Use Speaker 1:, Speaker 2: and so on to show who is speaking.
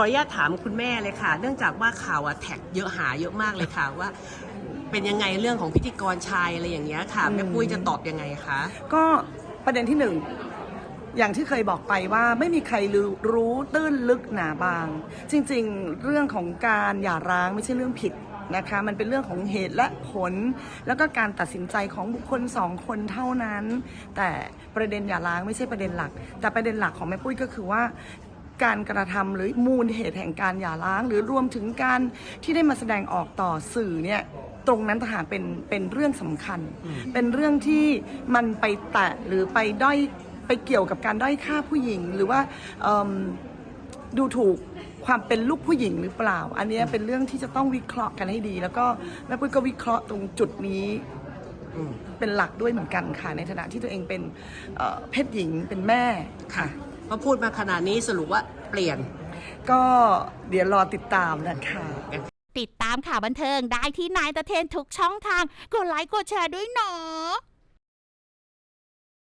Speaker 1: ออนุญาตถามคุณแม่เลยค่ะ เนื่องจากว่าข่าวอะแท็กเยอะหาเยอะมากเลยค่ะว่า เป็นยังไงเรื่องของพิธีกรชายอะไรอย่างเงี้ยค่ะแม่ปุ้ยจะตอบยังไงคะ
Speaker 2: ก็ประเด็นที่หนึ่งอย่างที่เคยบอกไปว่าไม่มีใครรู้รู้ตื้นลึกหนาบาง จริงๆ เรื่องของการหย่าร้างไม่ใช่เรื่องผิดนะคะ มันเป็นเรื่องของเหตุและผล แล้วก็การตัดสินใจของบุคคลสองคนเท่านั้น แต่ประเด็นหย่าร้างไม่ใช่ประเด็นหลัก แต่ประเด็นหลักของแม่ปุ้ยก็คือว่า การกระทำหรือมูลเหตุแห่งการหย่าร้าง หรือรวมถึงการที่ได้มาแสดงออกต่อสื่อเนี่ยตรงนั้นต่างหากเป็นเป็นเรื่องสำคัญ เป็นเรื่องที่มันไปแตะหรือไปด้อยไปเกี่ยวกับการด้อยค่าผู้หญิง หรือว่าเอิ่มดูถูกความเป็นลูกผู้หญิงหรือเปล่า อันเนี้ยเป็นเรื่องที่จะต้องวิเคราะห์กันให้ดี แล้วก็แม่ปุ้ยก็วิเคราะห์ตรงจุดนี้
Speaker 1: อืม
Speaker 2: เป็นหลักด้วยเหมือนกันค่ะ ในฐานะที่ตัวเองเป็นเอ่อเพศหญิงเป็นแม่ค่ะ
Speaker 1: พอพูดมาขนาดนี้สรุปว่า เปลี่ยน
Speaker 2: ก็เดี๋ยวรอติดตามนะคะ
Speaker 3: ติดตามข่าวบันเทิงได้ที่นายตะเทนทุกช่องทาง กดไลค์กดแชร์ด้วยเนาะ